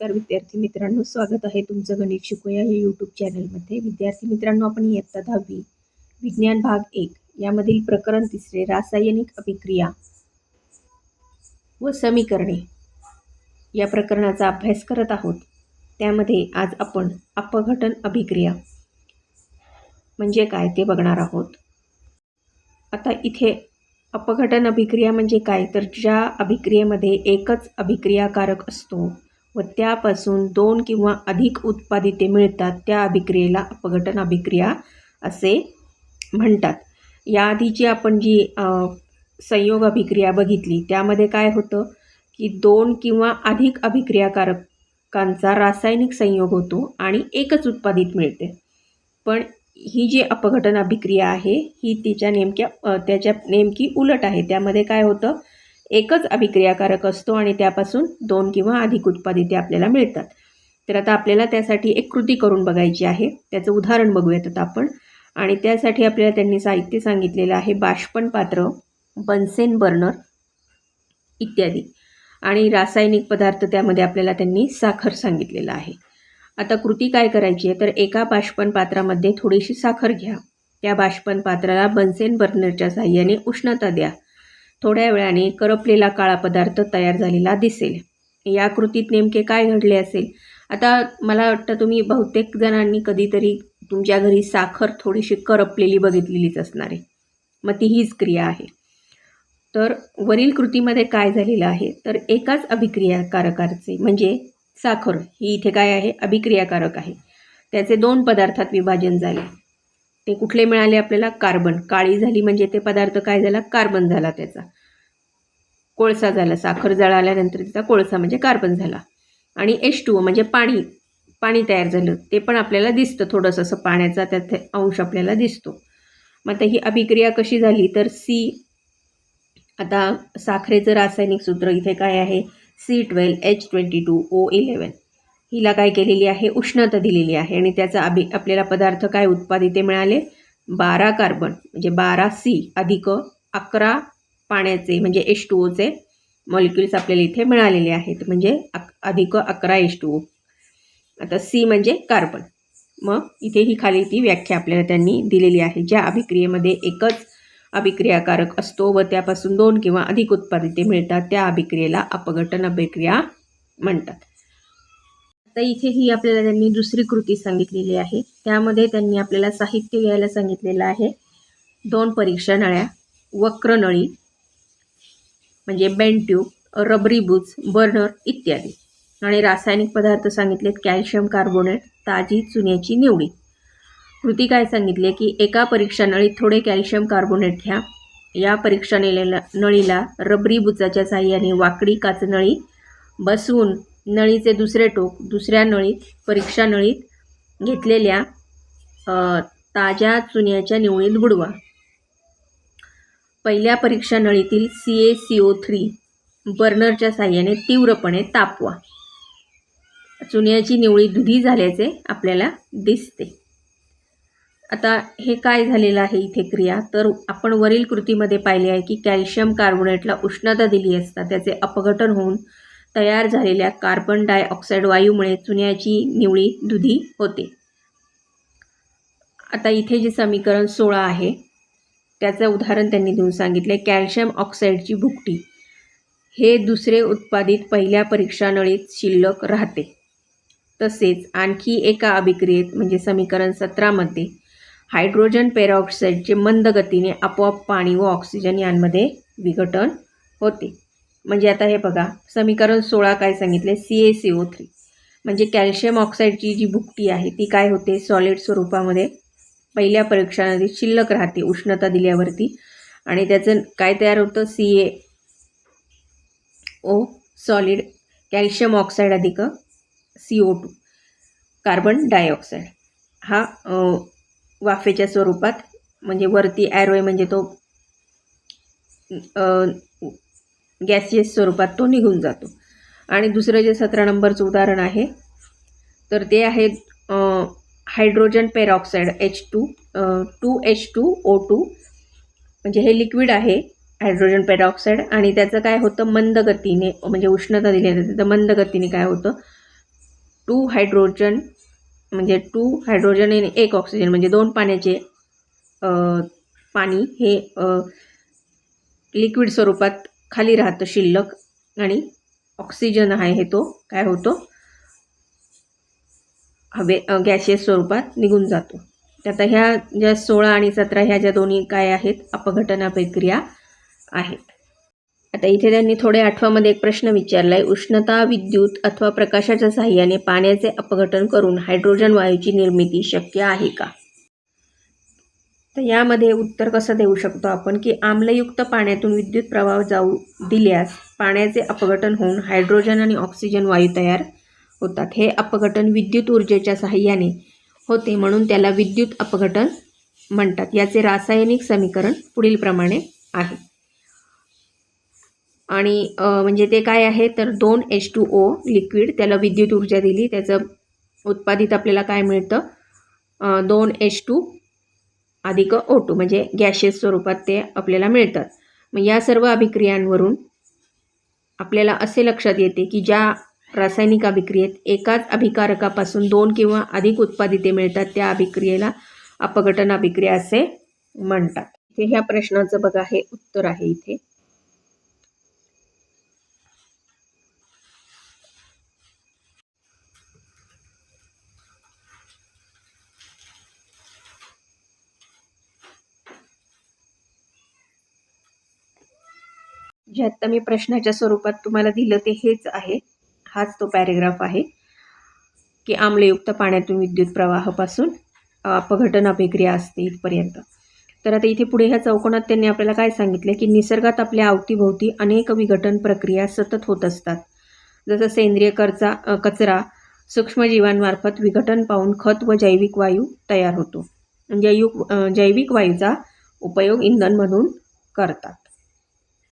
नमस्कार विद्यार्थी मित्रांनो स्वागत आहे तुमचं गणित शिकूया या यूट्यूब चॅनलमध्ये विद्यार्थी मित्रांनो आपण इयत्ता दहावी विज्ञान भाग एक यामधील प्रकरण तिसरे रासायनिक अभिक्रिया व समीकरणे या प्रकरणाचा अभ्यास करत आहोत. त्यामध्ये आज आपण अपघटन अभिक्रिया म्हणजे काय ते बघणार आहोत. आता इथे अपघटन अभिक्रिया म्हणजे काय? तर ज्या अभिक्रियेमध्ये एकच अभिक्रियाकारक असतो व त्यापासून दोन किंवा अधिक उत्पादिते मिळतात त्या अभिक्रियेला अपघटन अभिक्रिया असे म्हणतात. याआधीची आपण जी संयोग अभिक्रिया बघितली त्यामध्ये काय होतं की दोन किंवा अधिक अभिक्रियाकारकांचा रासायनिक संयोग होतो आणि एकच उत्पादित मिळते. पण ही जी अपघटन अभिक्रिया आहे ही तिच्या नेमक्या त्याच्या नेमकी उलट आहे. त्यामध्ये काय होतं एकच अभिक्रियाकारक असतो आणि त्यापासून दोन किंवा अधिक उत्पादिते आपल्याला मिळतात. तर आता आपल्याला त्यासाठी एक कृती करून बघायची आहे. त्याचं उदाहरण बघूयात आता आपण. आणि त्यासाठी आपल्याला त्यांनी साहित्य सांगितलेलं आहे बाष्पण पात्र बन्सेन बर्नर इत्यादी. आणि रासायनिक पदार्थ त्यामध्ये आपल्याला त्यांनी साखर सांगितलेलं आहे. आता कृती काय करायची आहे? तर एका बाष्पण पात्रामध्ये थोडीशी साखर घ्या. त्या बाष्पण पात्राला बन्सेन बर्नरच्या साहाय्याने उष्णता द्या. थोड्या वेळाने करपलेला काळा पदार्थ तयार झालेला दिसेल. या कृतीत नेमके काय घडले असेल? आता मला वाटतं तुम्ही बहुतेक जणांनी कधीतरी तुमच्या घरी साखर थोडीशी करपलेली बघितलेलीच असणार आहे. मग ती हीच क्रिया आहे. तर वरील कृतीमध्ये काय झालेलं आहे? तर एकाच अभिक्रियाकारकाचे म्हणजे साखर ही इथे काय आहे? अभिक्रियाकारक आहे. त्याचे दोन पदार्थात विभाजन झाले. ते कुठले मिळाले आपल्याला? कार्बन. काळी झाली म्हणजे ते पदार्थ काय झाला? कार्बन झाला त्याचा. कोळसा झाला. साखर जळाल्यानंतर त्याचा कोळसा म्हणजे कार्बन झाला. आणि एच टू म्हणजे पाणी. पाणी तयार झालं. ते पण आपल्याला दिसतं थोडंसं. असं पाण्याचा त्यात अंश आपल्याला दिसतो. मग आता ही अभिक्रिया कशी झाली? तर सी आता साखरेचं रासायनिक सूत्र इथे काय आहे? C twelve H twenty two O eleven हिला काय केलेली आहे? उष्णता दिलेली आहे. आणि त्याचा अभि आपल्याला पदार्थ काय उत्पादिते मिळाले? बारा कार्बन म्हणजे बारा सी अधिक अकरा पाण्याचे म्हणजे एच टू ओचे मॉलिक्युल्स आपल्याला इथे मिळालेले आहेत. म्हणजे अक अधिक अकरा एच टू ओ आता सी म्हणजे कार्बन मग इथे ही खाली ती व्याख्या आपल्याला त्यांनी दिलेली आहे. ज्या अभिक्रियेमध्ये एकच अभिक्रियाकारक असतो व त्यापासून दोन किंवा अधिक उत्पादिते मिळतात त्या अभिक्रियेला अपघटन अभिक्रिया म्हणतात. आता इथे ही आपल्याला त्यांनी दुसरी कृती सांगितलेली आहे. त्यामध्ये त्यांनी आपल्याला साहित्य घ्यायला सांगितलेलं आहे. दोन परीक्षा नळ्या वक्र नळी म्हणजे बेंट्यूब रबरी बुज बर्नर इत्यादी. आणि रासायनिक पदार्थ सांगितलेत कॅल्शियम कार्बोनेट ताजी चुन्याची निवडी. कृती काय सांगितली की एका परीक्षा नळीत थोडे कॅल्शियम कार्बोनेट घ्या. या परीक्षा नळीला रबरी बुचाच्या साह्याने वाकडी काचनळी बसवून नळीचे दुसरे टोक दुसऱ्या नळीत परीक्षा नळीत घेतलेल्या ताज्या चुन्याच्या निवळीत बुडवा. पहिल्या परीक्षा नळीतील C A C O three बर्नरच्या साह्याने तीव्रपणे तापवा. चुन्याची निवळी दुधी झाल्याचे आपल्याला दिसते. आता हे काय झालेलं आहे इथे क्रिया? तर आपण वरील कृतीमध्ये पाहिले आहे की कॅल्शियम कार्बोनेटला उष्णता दिली असता त्याचे अपघटन होऊन तयार झालेल्या कार्बन डायऑक्साईड वायूमुळे चुन्याची निवळी दुधी होते. आता इथे जे समीकरण सोळा आहे त्याचं उदाहरण त्यांनी देऊन सांगितले कॅल्शियम ऑक्साईडची भुकटी. हे दुसरे उत्पादित पहिल्या परीक्षा नळीत शिल्लक राहते. तसेच आणखी एका अभिक्रियेत म्हणजे समीकरण सतरामध्ये हायड्रोजन पेरॉक्साईडचे मंद गतीने आपोआप पाणी व ऑक्सिजन यांमध्ये विघटन होते. म्हणजे आता हे बघा समीकरण सोळा काय सांगितले? C A C O three म्हणजे कॅल्शियम ऑक्साईडची जी भुकटी आहे ती काय होते? सॉलिड स्वरूपामध्ये पहिल्या परीक्षणामध्ये शिल्लक राहते उष्णता दिल्यावरती. आणि त्याचं काय तयार होतं? C A O solid calcium oxide अधिक C O two carbon dioxide. हा वाफेच्या स्वरूपात म्हणजे वरती ॲरोय म्हणजे तो गॅसियस स्वरूपात तो निघून जातो. आणि दुसरं जे सतरा नंबरचं उदाहरण आहे तर ते आहे hydrogen peroxide H two two H two O two म्हणजे हे लिक्विड आहे हायड्रोजन पेरॉक्साईड. आणि त्याचं काय होतं मंद गतीने म्हणजे उष्णता दिली जाते तर मंद गतीने काय होतं टू हायड्रोजन म्हणजे टू हायड्रोजन आणि एक ऑक्सिजन म्हणजे दोन पाण्याचे पाणी हे लिक्विड स्वरूपात खाली राहतं शिल्लक आणि ऑक्सिजन आहे हे तो काय होतो? हवे गॅशियस स्वरूपात निघून जातो. तर आता ह्या ज्या सोळा आणि सतरा ह्या ज्या दोन्ही काय आहेत? अपघटना प्रक्रिया आहेत. आता इथे त्यांनी थोडे आठवामध्ये एक प्रश्न विचारला आहे उष्णता विद्युत अथवा प्रकाशाच्या सहाय्याने पाण्याचे अपघटन करून हायड्रोजन वायूची निर्मिती शक्य आहे का? तर यामध्ये उत्तर कसं देऊ शकतो आपण? की आम्लयुक्त पाण्यातून विद्युत प्रवाह जाऊ दिल्यास पाण्याचे अपघटन होऊन हायड्रोजन आणि ऑक्सिजन वायू तयार होतात. हे अपघटन विद्युत ऊर्जेच्या साहाय्याने होते म्हणून त्याला विद्युत अपघटन म्हणतात. याचे रासायनिक समीकरण पुढीलप्रमाणे आहे. आणि म्हणजे ते काय आहे? तर दोन एच टू ओ लिक्विड त्याला विद्युत ऊर्जा दिली. त्याचं उत्पादित आपल्याला काय मिळतं? दोन एच टू अधिक ओ टू म्हणजे गॅसेस स्वरूपात ते आपल्याला मिळतात. मग या सर्व अभिक्रियांवरून आपल्याला असे लक्षात येते की ज्या रासायनिक अभिक्रियेत एकाच अभिकारकापासून दोन किंवा अधिक उत्पादिते मिळतात त्या अभिक्रियेला अपघटन अभिक्रिया असे म्हणतात. हे ह्या प्रश्नाचं बघा हे उत्तर आहे इथे. जे आत्ता मी प्रश्नाच्या स्वरूपात तुम्हाला दिलं ते हेच आहे. हाच तो पॅरेग्राफ आहे. की आम्लयुक्त पाण्यातून विद्युत प्रवाहापासून अपघटन अभिक्रिया असते इथपर्यंत. तर आता इथे पुढे ह्या चौकोनात त्यांनी आपल्याला काय सांगितलं? की निसर्गात आपल्या अवतीभोवती अनेक विघटन प्रक्रिया सतत होत असतात. जसं सेंद्रिय करचा कचरा सूक्ष्मजीवांमार्फत विघटन पाहून खत व जैविक वायू तयार होतो. जैविक जैविक वायूचा उपयोग इंधन म्हणून करतात.